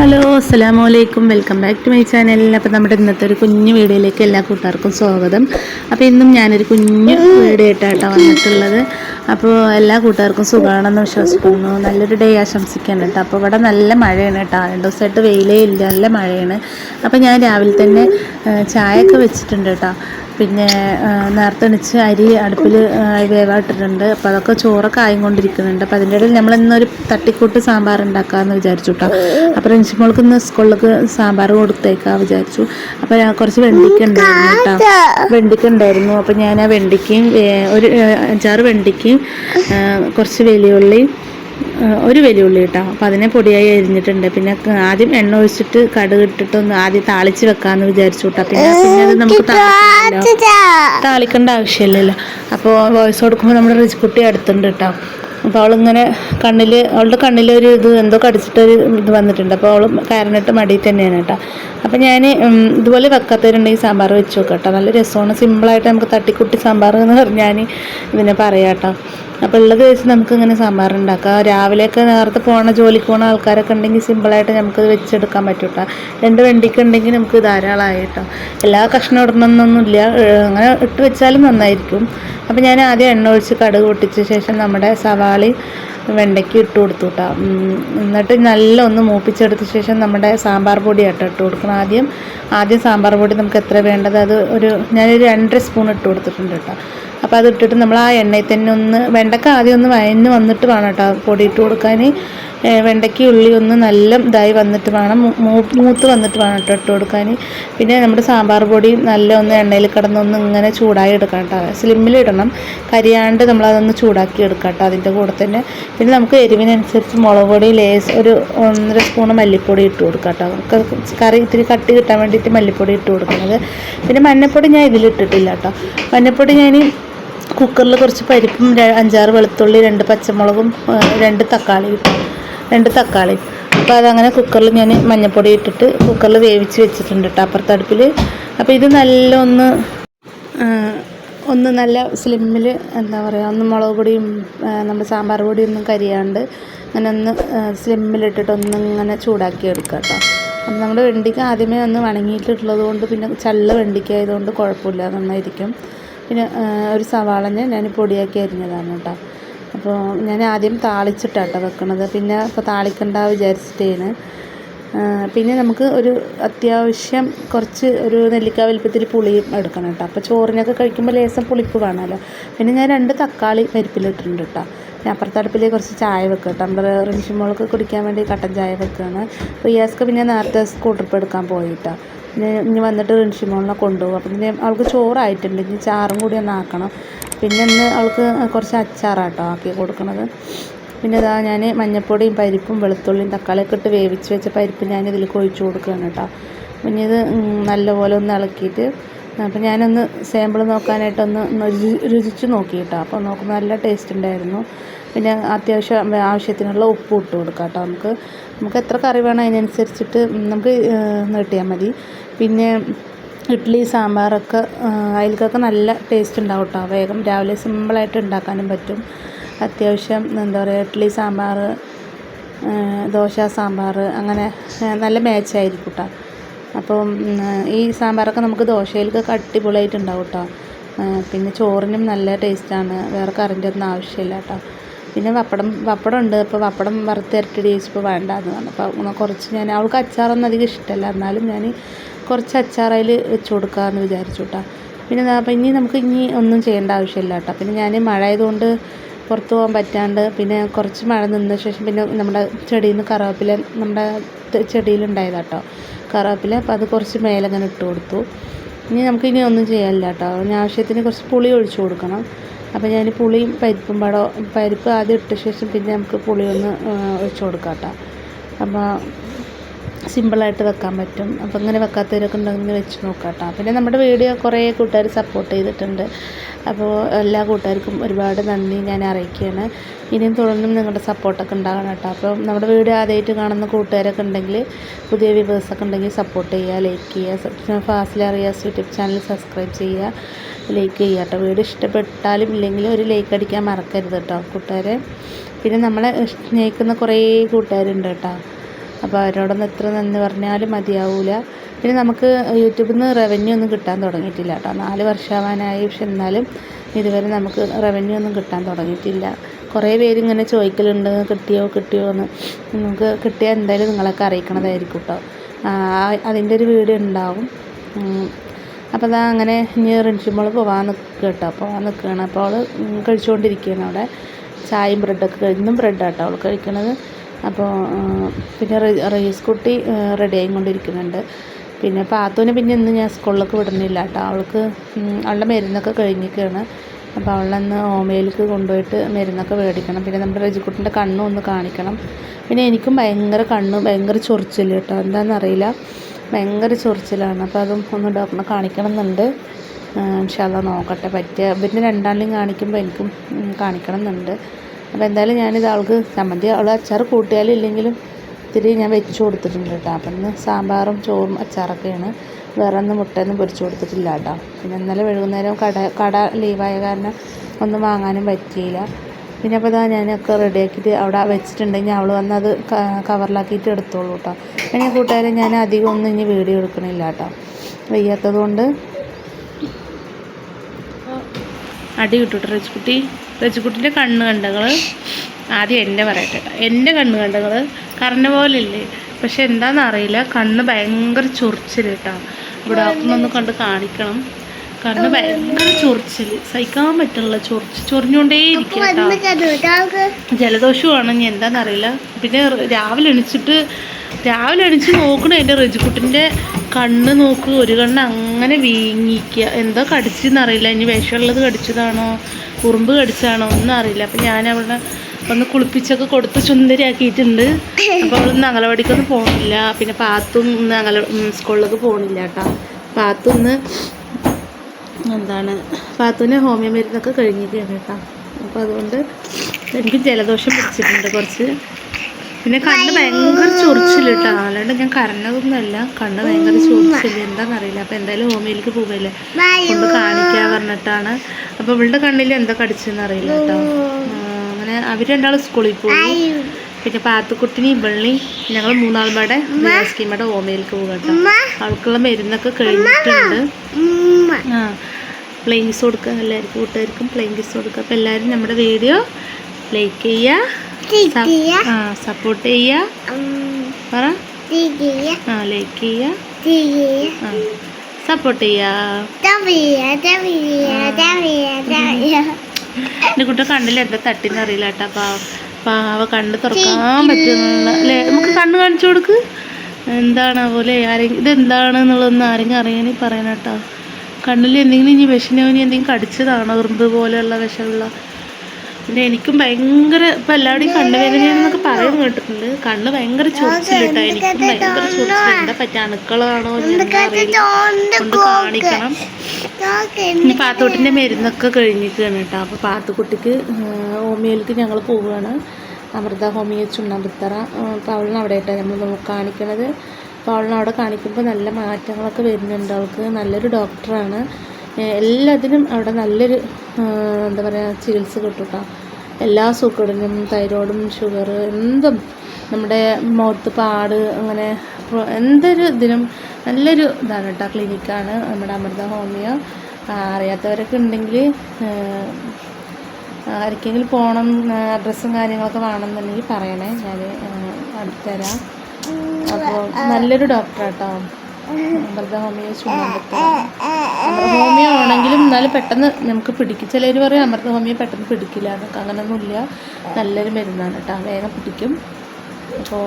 Hello അസ്സാമു അലൈക്കും welcome back to my channel. അപ്പോൾ നമ്മുടെ ഇന്നത്തെ ഒരു കുഞ്ഞു വീഡിയോയിലേക്ക് എല്ലാ കൂട്ടുകാർക്കും സ്വാഗതം. അപ്പോൾ ഇന്നും ഞാനൊരു കുഞ്ഞു വീഡിയോ ആയിട്ടാണ് വന്നിട്ടുള്ളത്. അപ്പോൾ എല്ലാ കൂട്ടുകാർക്കും സുഖമാണെന്ന് വിശ്വസിക്കുന്നു. നല്ലൊരു ഡേ ആശംസിക്കാൻ കേട്ടോ. അപ്പോൾ ഇവിടെ നല്ല മഴയാണ് കേട്ടോ. രണ്ട് ദിവസമായിട്ട് വെയിലേ ഇല്ല. നല്ല മഴയാണ്. അപ്പോൾ ഞാൻ രാവിലെ തന്നെ ചായയൊക്കെ വെച്ചിട്ടുണ്ട് കേട്ടോ. പിന്നെ നേരത്തെ അണിച്ച് അരി അടുപ്പിൽ വേവായിട്ടിട്ടുണ്ട് അപ്പോൾ അതൊക്കെ ചോറൊക്കെ ആയിക്കൊണ്ടിരിക്കുന്നുണ്ട്. അപ്പോൾ അതിന്റെ ഇടയിൽ നമ്മൾ ഇന്നൊരു തട്ടിക്കൂട്ട് സാമ്പാർ ഉണ്ടാക്കാമെന്ന് വിചാരിച്ചു കേട്ടോ അപ്പോൾ റിൻഷിമോൾക്ക് ഇന്ന് സ്കൂളിലേക്ക് സാമ്പാർ കൊടുത്തേക്കാം വിചാരിച്ചു. അപ്പോൾ കുറച്ച് വെണ്ടിക്ക ഉണ്ടായിരുന്നു കേട്ടോ വെണ്ടിക്ക ഉണ്ടായിരുന്നു. അപ്പോൾ ഞാൻ ആ വെണ്ടിക്കയും ഒരു അഞ്ചാറ് വെണ്ടിക്കയും കുറച്ച് വലിയുള്ളിയും ഒരു വെല്ലുവിളി കേട്ടോ അപ്പോൾ അതിനെ പൊടിയായി അരിഞ്ഞിട്ടുണ്ട്. പിന്നെ ആദ്യം എണ്ണ ഒഴിച്ചിട്ട് കടുക് ഇട്ടിട്ടൊന്ന് ആദ്യം താളിച്ച് വെക്കാമെന്ന് വിചാരിച്ചു കേട്ടോ പിന്നെ പിന്നെ അത് നമുക്ക് താളിക്കണ്ട താളിക്കേണ്ട ആവശ്യമില്ലല്ലോ അപ്പോൾ വോയിസ് കൊടുക്കുമ്പോൾ നമ്മുടെ റിച്ചുകുട്ടി അടുത്തുണ്ട് കേട്ടോ അപ്പോൾ അവളിങ്ങനെ കണ്ണിൽ അവളുടെ കണ്ണിലൊരു ഇത് എന്തോ കടിച്ചിട്ടൊരു ഇത് വന്നിട്ടുണ്ട്. അപ്പോൾ അവൾ കയറിനിട്ട് മടി തന്നെയാണ് കേട്ടോ. അപ്പോൾ ഞാൻ ഇതുപോലെ വെക്കാത്തവരുണ്ടെങ്കിൽ സാമ്പാർ വെച്ച് നോക്കാം കേട്ടോ. നല്ല രസമാണ്. സിമ്പിളായിട്ട് നമുക്ക് തട്ടിക്കുട്ടി സാമ്പാർ എന്ന് പറഞ്ഞാൽ ഇതിനെ പറയാം കേട്ടോ. അപ്പോൾ ഉള്ളത് വെച്ച് നമുക്ക് ഇങ്ങനെ സാമ്പാർ ഉണ്ടാക്കാം. രാവിലെയൊക്കെ നേരത്തെ പോണ ജോലിക്ക് പോണ ആൾക്കാരൊക്കെ ഉണ്ടെങ്കിൽ സിമ്പിളായിട്ട് നമുക്കത് വെച്ചെടുക്കാൻ പറ്റും കേട്ടോ. രണ്ട് വെണ്ടിക്ക് ഉണ്ടെങ്കിൽ നമുക്ക് ധാരാളമായി കേട്ടോ. എല്ലാ കഷ്ണം ഇടണമെന്നൊന്നുമില്ല അങ്ങനെ ഇട്ട് വെച്ചാലും നന്നായിരിക്കും. അപ്പോൾ ഞാൻ ആദ്യം എണ്ണ ഒഴിച്ച് കടുക് പൊട്ടിച്ച ശേഷം നമ്മുടെ സവാളി വെണ്ടയ്ക്ക് ഇട്ട് കൊടുത്തു കേട്ടോ എന്നിട്ട് നല്ല ഒന്ന് മൂപ്പിച്ചെടുത്ത ശേഷം നമ്മുടെ സാമ്പാർ പൊടി ആട്ടോ ഇട്ട് കൊടുക്കണം. ആദ്യം ആദ്യം സാമ്പാർ പൊടി നമുക്ക് എത്ര വേണ്ടത്? അത് ഒരു ഞാനൊരു രണ്ടര സ്പൂൺ ഇട്ട് കൊടുത്തിട്ടുണ്ട് കേട്ടോ അപ്പോൾ അത് ഇട്ടിട്ട് നമ്മൾ ആ എണ്ണയിൽ തന്നെ ഒന്ന് വെണ്ടക്ക ആദ്യം ഒന്ന് വയന്ന് വന്നിട്ട് വേണം കേട്ടോ പൊടിയിട്ട് കൊടുക്കാൻ. വെണ്ടയ്ക്ക് ഉള്ളി ഒന്ന് നല്ല ഇതായി വന്നിട്ട് വേണം. മൂത്ത് വന്നിട്ട് വേണം കേട്ടോ ഇട്ട് കൊടുക്കാൻ. പിന്നെ നമ്മുടെ സാമ്പാർ പൊടി നല്ല ഒന്ന് എണ്ണയിൽ കിടന്നൊന്ന് ഇങ്ങനെ ചൂടായി എടുക്കണം കേട്ടോ. സ്ലിമ്മിലിടണം കരിയാണ്ട് നമ്മളതൊന്ന് ചൂടാക്കി എടുക്കാം കേട്ടോ അതിന്റെ കൂടെ തന്നെ. പിന്നെ നമുക്ക് എരിവിനനുസരിച്ച് മുളക് പൊടി ലേസ് ഒരു ഒന്നര സ്പൂൺ മല്ലിപ്പൊടി ഇട്ട് കൊടുക്കാം കേട്ടോ. കറി ഇത്തിരി കട്ടി കിട്ടാൻ വേണ്ടിയിട്ട് മല്ലിപ്പൊടി ഇട്ട് കൊടുക്കുന്നത്. പിന്നെ മഞ്ഞൾപ്പൊടി ഞാൻ ഇതിലിട്ടിട്ടില്ല കേട്ടോ. മഞ്ഞൾപ്പൊടി ഞാൻ കുക്കറിൽ കുറച്ച് പരിപ്പും അഞ്ചാറ് വെളുത്തുള്ളി രണ്ട് പച്ചമുളകും രണ്ട് തക്കാളിയും രണ്ട് തക്കാളി. അപ്പോൾ അതങ്ങനെ കുക്കറിൽ ഞാൻ മഞ്ഞൾപ്പൊടി ഇട്ടിട്ട് കുക്കറിൽ വേവിച്ച് വെച്ചിട്ടുണ്ട് കേട്ടോ അപ്പുറത്തടുപ്പിൽ അപ്പോൾ ഇത് നല്ല ഒന്ന് ഒന്ന് നല്ല സ്ലിമ്മിൽ എന്താ പറയുക ഒന്ന് മുളക് പൊടിയും നമ്മുടെ സാമ്പാർ പൊടിയൊന്നും കരിയാണ്ട് അങ്ങനെ ഒന്ന് സ്ലിമ്മിലിട്ടിട്ട് ഒന്ന് ഇങ്ങനെ ചൂടാക്കി എടുക്കുക കേട്ടോ. അപ്പം നമ്മുടെ വെണ്ടിക്ക ആദ്യമേ ഒന്ന് വണങ്ങിയിട്ടുള്ളത് കൊണ്ട് പിന്നെ ചള്ള വെണ്ടിക്ക ആയതുകൊണ്ട് കുഴപ്പമില്ല നന്നായിരിക്കും. പിന്നെ ഒരു സവാളനെ ഞാൻ പൊടിയാക്കി അരിഞ്ഞതാണ് കേട്ടോ. അപ്പോൾ ഞാൻ ആദ്യം താളിച്ചിട്ടാട്ടോ വെക്കണത്. പിന്നെ ഇപ്പോൾ താളിക്കണ്ട വിചാരിച്ചിട്ടേന് പിന്നെ നമുക്ക് ഒരു അത്യാവശ്യം കുറച്ച് ഒരു നെല്ലിക്ക വലിപ്പത്തിൽ പുളിയും എടുക്കണം കേട്ടോ. അപ്പോൾ ചോറിനൊക്കെ കഴിക്കുമ്പോൾ ലേസം പുളിപ്പ് വേണമല്ലോ. പിന്നെ ഞാൻ രണ്ട് തക്കാളി പരിപ്പിലിട്ടിട്ടുണ്ട് കേട്ടോ. പിന്നെ അപ്പുറത്തടുപ്പിൽ കുറച്ച് ചായ വെക്കുക കേട്ടോ. നമ്മുടെ റിൻഷിമോൾക്ക് കുടിക്കാൻ വേണ്ടി കട്ടൻ ചായ വെക്കുകയാണ് റിയാസ്ക്ക് പിന്നെ നേരത്തെ സ്കൂൾ ട്രിപ്പ് എടുക്കാൻ പോയിട്ടോ ഇനി വന്നിട്ട് റിൻഷി മോളിനെ കൊണ്ടുപോകും. അപ്പം പിന്നെ അവൾക്ക് ചോറായിട്ടുണ്ട്. ഇനി ചാറും കൂടി ഒന്ന് ആക്കണം. പിന്നെ ഇന്ന് അവൾക്ക് കുറച്ച് അച്ചാറാട്ടോ ആക്കി കൊടുക്കണത്. പിന്നെ ഇതാ ഞാൻ മഞ്ഞപ്പൊടിയും പരിപ്പും വെളുത്തുള്ളിയും തക്കാളിയൊക്കെ ഇട്ട് വേവിച്ച് വെച്ച പരിപ്പ് ഞാൻ ഇതിൽ ഒഴിച്ചു കൊടുക്കുകയാണ് കേട്ടോ. പിന്നെ ഇത് നല്ലപോലെ ഒന്ന് ഇളക്കിയിട്ട് അപ്പം ഞാനൊന്ന് സാമ്പിൾ നോക്കാനായിട്ടൊന്ന് രുചി- രുചിച്ച് നോക്കി കേട്ടോ. അപ്പോൾ നോക്കുമ്പോൾ നല്ല ടേസ്റ്റ് ഉണ്ടായിരുന്നു. പിന്നെ അത്യാവശ്യം ആവശ്യത്തിനുള്ള ഉപ്പ് ഇട്ട് കൊടുക്കാം കേട്ടോ. നമുക്ക് നമുക്ക് എത്ര കറി വേണം അതിനനുസരിച്ചിട്ട് നമുക്ക് നീട്ടിയാൽ മതി. പിന്നെ ഇഡ്ഡലി സാമ്പാറൊക്കെ ആ, അതിലേക്കൊക്കെ നല്ല ടേസ്റ്റ് ഉണ്ടാവും കേട്ടോ. വേഗം രാവിലെ സിമ്പിളായിട്ട് ഉണ്ടാക്കാനും പറ്റും. അത്യാവശ്യം എന്താ പറയുക ഇഡ്ഡലി സാമ്പാർ ദോശ സാമ്പാർ അങ്ങനെ നല്ല മാച്ചായിരിക്കും കേട്ടോ. അപ്പം ഈ സാമ്പാറൊക്കെ നമുക്ക് ദോശയിലൊക്കെ അടിപൊളിയായിട്ടുണ്ടാവും കേട്ടോ. പിന്നെ ചോറിനും നല്ല ടേസ്റ്റാണ് വേറെ കറിന്റെ ഒന്നും ആവശ്യമില്ല കേട്ടോ. പിന്നെ പപ്പടം പപ്പടം ഉണ്ട് അപ്പോൾ പപ്പടം വറുത്തിരട്ടി ചോദിച്ചപ്പോൾ വേണ്ട എന്ന് പറഞ്ഞു. അപ്പോൾ കുറച്ച് ഞാൻ അവൾക്ക് അച്ചാറൊന്നും അധികം ഇഷ്ടമല്ല. എന്നാലും ഞാൻ കുറച്ച് അച്ചാർ അതിൽ വെച്ച് കൊടുക്കാമെന്ന് വിചാരിച്ചു കേട്ടോ പിന്നെ അപ്പം ഇനി നമുക്ക് ഇനി ഒന്നും ചെയ്യേണ്ട ആവശ്യമില്ല കേട്ടോ പിന്നെ ഞാൻ മഴ ആയതുകൊണ്ട് പുറത്ത് പോകാൻ പറ്റാണ്ട് പിന്നെ കുറച്ച് മഴ നിന്ന ശേഷം പിന്നെ നമ്മുടെ ചെടിയിൽ നിന്ന് കറിവേപ്പില നമ്മുടെ ചെടിയിലുണ്ടായതാണ് ചെടിയിലുണ്ടായതാ കേട്ടോ കറിവേപ്പില. അപ്പോൾ അത് കുറച്ച് മേലങ്ങനെ ഇട്ട് കൊടുത്തു. ഇനി നമുക്ക് ഇനി ഒന്നും ചെയ്യാനില്ല കേട്ടോ ആവശ്യത്തിന് കുറച്ച് പുളി ഒഴിച്ചു കൊടുക്കണം. അപ്പോൾ ഞാൻ പുളിയും പരിപ്പും പാടോ പരിപ്പ് ആദ്യം ഇട്ട ശേഷം പിന്നെ നമുക്ക് പുളിയൊന്ന് ഒഴിച്ച് കൊടുക്കാം കേട്ടോ അപ്പോൾ സിമ്പിളായിട്ട് വെക്കാൻ പറ്റും. അപ്പോൾ ഇങ്ങനെ വെക്കാത്തവരൊക്കെ ഉണ്ടെങ്കിൽ വെച്ച് നോക്കാം കേട്ടോ പിന്നെ നമ്മുടെ വീഡിയോ കുറേ കൂട്ടുകാർ സപ്പോർട്ട് ചെയ്തിട്ടുണ്ട്. അപ്പോൾ എല്ലാ കൂട്ടുകാർക്കും ഒരുപാട് നന്ദി ഞാൻ അറിയിക്കുകയാണ്. ഇനിയും തുടർന്നും നിങ്ങളുടെ സപ്പോർട്ടൊക്കെ ഉണ്ടാകണം കേട്ടോ. അപ്പോൾ നമ്മുടെ വീഡിയോ ആദ്യമായിട്ട് കാണുന്ന കൂട്ടുകാരൊക്കെ ഉണ്ടെങ്കിൽ പുതിയ വ്യൂവേഴ്സൊക്കെ ഉണ്ടെങ്കിൽ സപ്പോർട്ട് ചെയ്യുക ലൈക്ക് ചെയ്യുക. ഫാസിൽ അറിയാസ് യൂട്യൂബ് ചാനൽ സബ്സ്ക്രൈബ് ചെയ്യുക ലൈക്ക് ചെയ്യുക കേട്ടോ. വീഡിയോ ഇഷ്ടപ്പെട്ടാലും ഇല്ലെങ്കിലും ഒരു ലൈക്ക് അടിക്കാൻ മറക്കരുത് കേട്ടോ കൂട്ടുകാരെ. പിന്നെ നമ്മളെ സ്നേഹിക്കുന്ന കുറേ കൂട്ടുകാരുണ്ട് കേട്ടോ. അപ്പോൾ അവരോടൊന്ന് എത്ര നന്ദി പറഞ്ഞാലും മതിയാവില്ല പിന്നെ നമുക്ക് യൂട്യൂബിൽ നിന്ന് റവന്യൂ ഒന്നും കിട്ടാൻ തുടങ്ങിയിട്ടില്ല കേട്ടോ. നാല് വർഷമാവാനായി പക്ഷെ എന്നാലും ഇതുവരെ നമുക്ക് റവന്യൂ ഒന്നും കിട്ടാൻ തുടങ്ങിയിട്ടില്ല. കുറേ പേര് ഇങ്ങനെ ചോദിക്കലുണ്ട് കിട്ടിയോ കിട്ടിയോ എന്ന്. നിങ്ങൾക്ക് കിട്ടിയാൽ എന്തായാലും നിങ്ങളൊക്കെ അറിയിക്കണതായിരിക്കും കേട്ടോ. അതിന്റെ ഒരു വീഡിയോ ഉണ്ടാവും. അപ്പോൾ അതാ അങ്ങനെ ഇനി റിൻഷിമോൾ പോകാൻ നിൽക്കുക കേട്ടോ. പോകാൻ നിൽക്കുകയാണ് അപ്പോൾ അവൾ കഴിച്ചുകൊണ്ടിരിക്കുകയാണ് അവിടെ. ചായയും ബ്രെഡൊക്കെ കഴിന്നും ബ്രെഡാട്ടോ അവൾ കഴിക്കണത്. അപ്പോൾ പിന്നെ റേസ് കുട്ടി റെഡി ആയിക്കൊണ്ടിരിക്കുന്നുണ്ട്. പിന്നെ പാത്തുവിനെ പിന്നെ ഇന്ന് ഞാൻ സ്കൂളിലേക്ക് വിടുന്നില്ല കേട്ടോ. അവൾക്ക് അവളുടെ മരുന്നൊക്കെ കഴിഞ്ഞിരിക്കുകയാണ്. അപ്പോൾ അവളന്ന് ഹോമിയോയിലേക്ക് കൊണ്ടുപോയിട്ട് മരുന്നൊക്കെ മേടിക്കണം. പിന്നെ നമ്മുടെ റജിക്കുട്ടിന്റെ കണ്ണും ഒന്ന് കാണിക്കണം. പിന്നെ എനിക്കും ഭയങ്കര കണ്ണ് ഭയങ്കര ചൊറിച്ചിൽ കേട്ടോ. എന്താണെന്നറിയില്ല ഭയങ്കര ചൊറിച്ചിലാണ്. അപ്പോൾ അതും ഒന്ന് ഡോക്ടറിനെ കാണിക്കണം എന്നുണ്ട് ഇൻഷാല്ല നോക്കട്ടെ. പറ്റിയ പിന്നെ രണ്ടാളിനെയും കാണിക്കുമ്പോൾ എനിക്കും കാണിക്കണം എന്നുണ്ട് അപ്പോൾ എന്തായാലും ഞാനിത് അവൾക്ക് ചമ്മന്തി അവൾ അച്ചാർ കൂട്ടിയാലും ഇല്ലെങ്കിലും ഇത്തിരി ഞാൻ വെച്ച് കൊടുത്തിട്ടുണ്ട് കേട്ടോ. അപ്പം ഇന്ന് സാമ്പാറും ചോറും അച്ചാറൊക്കെയാണ്. വേറെ ഒന്നും മുട്ടയൊന്നും പൊരിച്ചു കൊടുത്തിട്ടില്ല കേട്ടോ. പിന്നെ ഇന്നലെ വൈകുന്നേരം കട കട ലീവായ കാരണം ഒന്നും വാങ്ങാനും പറ്റിയില്ല. പിന്നെ അപ്പോൾ ഇതാ ഞാനൊക്കെ റെഡിയാക്കിയിട്ട് അവിടെ വെച്ചിട്ടുണ്ടെങ്കിൽ അവൾ വന്ന് അത് കവറിലാക്കിയിട്ട് എടുത്തോളൂ കേട്ടോ. പിന്നെ കൂട്ടുകാരെ ഞാൻ അധികം ഒന്നും ഇനി വീഡിയോ എടുക്കണില്ല കേട്ടോ. വയ്യാത്തത് കൊണ്ട്. അടി കിട്ടൂട്ടോ റജിക്കുട്ടി റജിക്കുട്ടിന്റെ കണ്ണ് കണ്ടകൾ ആദ്യം എന്റെ പറയട്ടെ. എന്റെ കണ്ണ് കണ്ടകൾ കറന്ന പോലെ ഇല്ലേ പക്ഷെ എന്താണെന്ന് അറിയില്ല. കണ്ണ് ഭയങ്കര ചൊറിച്ചിൽ കേട്ടോ. ഇവിടെ ഡോക്ടറിനൊന്ന് കണ്ട് കാണിക്കണം. കണ്ണ് ഭയങ്കര ചൊറിച്ചിൽ സഹിക്കാൻ പറ്റുള്ള ചൊറിച്ച് ചൊറിഞ്ഞുകൊണ്ടേ ജലദോഷമാണ്. ഇനി എന്താണെന്നറിയില്ല പിന്നെ രാവിലെ എണിച്ചിട്ട് രാവിലെ എണിച്ച് നോക്കണ എന്റെ റെജിക്കുട്ടിന്റെ കണ്ണ് നോക്ക്. ഒരു കണ്ണ് അങ്ങനെ വീങ്ങിക്കുക എന്തോ കടിച്ചെന്നറിയില്ല. ഇനി വിഷമുള്ളത് കടിച്ചതാണോ? ഉറുമ്പ് കടിച്ചാണോ ഒന്നും അറിയില്ല. അപ്പം ഞാൻ അവളെ ഒന്ന് കുളിപ്പിച്ചൊക്കെ കൊടുത്ത് സുന്ദരിയാക്കിയിട്ടുണ്ട്. അപ്പോൾ അവളൊന്നും അംഗനവാടിക്കൊന്നും പോകണില്ല പിന്നെ പാത്തും ഇന്ന് അംഗല സ്കൂളിലേക്ക് പോകണില്ല കേട്ടോ. പാത്തും ഇന്ന് എന്താണ് പാത്തുവിന് ഹോമിയോ മരുന്നൊക്കെ കഴിഞ്ഞിരിക്കുകയാണ് കേട്ടോ. അപ്പോൾ അതുകൊണ്ട് എനിക്ക് ജലദോഷം പിടിച്ചിട്ടുണ്ട് കുറച്ച്. പിന്നെ കണ്ണ് ഭയങ്കര ചൊറിച്ചില്ലട്ടോ അല്ലാണ്ട് ഞാൻ കരഞ്ഞതൊന്നുമല്ല. കണ്ണ് ഭയങ്കര ചൊറിച്ചില്ല എന്താണെന്നറിയില്ല അപ്പോൾ എന്തായാലും ഹോമിയിലേക്ക് പോകല്ലേ കൊണ്ട് കാണിക്കാൻ പറഞ്ഞിട്ടാണ്. അപ്പോൾ ഇവളുടെ കണ്ണിൽ എന്താ കടിച്ചെന്ന് അറിയില്ല കേട്ടോ. അങ്ങനെ അവർ രണ്ടാളും സ്കൂളിൽ പോയി. പിന്നെ പാത്തുക്കുട്ടിനി ഇവളിനി ഞങ്ങൾ മൂന്നാളുമാടെ സ്കീമയുടെ ഹോമിയിലേക്ക് പോകും കേട്ടോ. അവൾക്കുള്ള മരുന്നൊക്കെ കഴിഞ്ഞിട്ടുണ്ട്. ആ പ്ലെയിൻ കിസ് കൊടുക്കുക. എല്ലാവർക്കും കൂട്ടുകാർക്കും പ്ലെയിങ്സ് കൊടുക്കുക. അപ്പോൾ എല്ലാവരും നമ്മുടെ വീഡിയോ ലൈക്ക് ചെയ്യുക സപ്പോർട്ട് ചെയ്യുക പറ ആ ലൈക്ക് ചെയ്യുക സപ്പോർട്ട് ചെയ്യുക കുട്ടി കണ്ണിൽ എന്താ തട്ടിന്ന് അറിയില്ല കേട്ടോ. പാവ പാവ കണ്ണ് തുറക്കാൻ പറ്റുന്നില്ല. അല്ലേ? നമുക്ക് കണ്ണ് കാണിച്ചു കൊടുക്ക്. എന്താണ് പോലെ ആരെങ്കിലും ഇതെന്താണ് എന്നുള്ളതൊന്നും ആരെങ്കിലും അറിയാനേ പറയണം കേട്ടോ. കണ്ണിൽ എന്തെങ്കിലും ഇനി വിഷനോ ഇനി എന്തെങ്കിലും കടിച്ചതാണോ? ഉറുമ്പ് പോലെയുള്ള വിഷമുള്ള പിന്നെ എനിക്കും ഭയങ്കര ഇപ്പം എല്ലാവരുടെയും കണ്ണുവേദനയെന്നൊക്കെ പറയാൻ കേട്ടിട്ടുണ്ട്. കണ്ണ് ഭയങ്കര ചൊറിച്ചിലിട്ടോ എനിക്കും ഭയങ്കര ചൊറിച്ചിൽ എന്താ പറ്റുക അണുക്കളാണോ? കൊണ്ട് കാണിക്കണം. ഇനി പാത്തുകുട്ടിന്റെ മരുന്നൊക്കെ കഴിഞ്ഞിരിക്കുകയാണ് കേട്ടോ. അപ്പോൾ പാത്തുക്കുട്ടിക്ക് ഹോമിയോയിലേക്ക് ഞങ്ങൾ പോവുകയാണ്. അമൃത ഹോമിയോ ചുണ്ണാമ്പിത്തറ അപ്പോൾ അവളിനെ അവിടെ ആയിട്ടാണ് നമ്മൾ കാണിക്കണത്. അപ്പോൾ അവളിനെ അവിടെ കാണിക്കുമ്പോൾ നല്ല മാറ്റങ്ങളൊക്കെ വരുന്നുണ്ട് അവൾക്ക്. നല്ലൊരു ഡോക്ടറാണ്. എല്ലാത്തിനും അവിടെ നല്ലൊരു എന്താ പറയുക ചികിത്സ കിട്ടും കേട്ടോ എല്ലാ സൂക്കേടിനും തൈറോയിഡും ഷുഗർ എന്തും നമ്മുടെ മുഖത്ത് പാട് അങ്ങനെ എന്തൊരു ഇതിനും നല്ലൊരു ഇതാണ് കേട്ടോ ക്ലിനിക്കാണ് നമ്മുടെ അമൃത ഹോമിയോ. അറിയാത്തവരൊക്കെ ഉണ്ടെങ്കിൽ ആർക്കെങ്കിലും പോകണം അഡ്രസ്സും കാര്യങ്ങളൊക്കെ വേണമെന്നുണ്ടെങ്കിൽ പറയണേ. ഞാൻ അടുത്തരാം അപ്പോൾ നല്ലൊരു ഡോക്ടറാട്ടോ അമൃത ഹോമിയോ ആണെങ്കിലും എന്നാലും പെട്ടെന്ന് നമുക്ക് പിടിക്കും. ചിലർ പറയും അമൃത ഹോമിയോ പെട്ടെന്ന് പിടിക്കില്ല എന്നൊക്കെ. അങ്ങനെയൊന്നുമില്ല നല്ലൊരു മരുന്നാണ് കേട്ടോ. വേഗം പിടിക്കും. അപ്പോൾ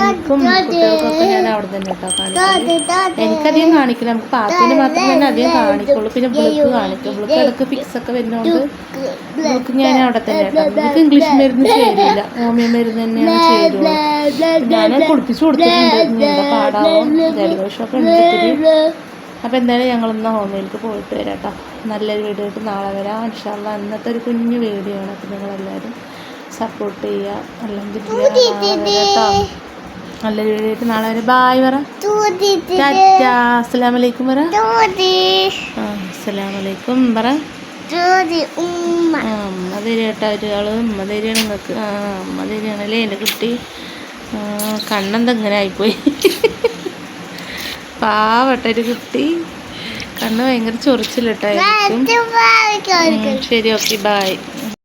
എനിക്കും കുട്ടികൾക്കൊക്കെ ഞാൻ അവിടെ തന്നെ കേട്ടോ കാണിക്കുന്നത് എനിക്കധികം കാണിക്കില്ല. നമുക്ക് പാത്തിന് മാത്രം തന്നെ അധികം കാണിക്കുള്ളൂ. പിന്നെ ബ്ലക്ക് കാണിക്കും. ബ്ലക്ക് ഇടയ്ക്ക് ഫിക്സ് ഒക്കെ വരുന്നതുകൊണ്ട് ബ്ലക്ക് ഞാൻ അവിടെ തന്നെ കേട്ടോ എനിക്ക് ഇംഗ്ലീഷ് മരുന്ന് ചേരില്ല ഹോമിയോ മരുന്ന് തന്നെയാണ് ചേരുള്ളൂ. ഞാൻ കുളിപ്പിച്ചു കൊടുത്തിട്ടുണ്ട്. പാടാവും ജലദോഷമൊക്കെ ഉണ്ട് അപ്പോൾ എന്തായാലും ഞങ്ങളൊന്ന് ഹോമിയോയിലേക്ക് പോയിട്ട് വരാം കേട്ടോ. നല്ലൊരു വീഡിയോ ആയിട്ട് നാളെ വരാം. ഇൻഷാല്ല അന്നത്തെ ഒരു കുഞ്ഞു വീഡിയോ ആണ്. അപ്പോൾ നിങ്ങളെല്ലാവരും സപ്പോർട്ട് ചെയ്യുക. അല്ലെങ്കിൽ കേട്ടോ വീഡിയോ ആയിട്ട് നാളെ വരെ ബായ് പറ. അസ്സലാമലൈക്കും പറ. അസ്സലാമലൈക്കും പറ. അമ്മ തരികട്ടോ ഒരാൾ. അമ്മ തരികയാണ് നിങ്ങൾക്ക്. ആ അമ്മ തരികയാണല്ലേ എന്റെ കുട്ടി. കണ്ണെന്താ ഇങ്ങനെ ആയിപ്പോയി? പാവട്ടൊരു കുട്ടി. കണ്ണ് ഭയങ്കര ചൊറിച്ചിലിട്ടായിരിക്കും. ശരി ഓക്കെ ബായ്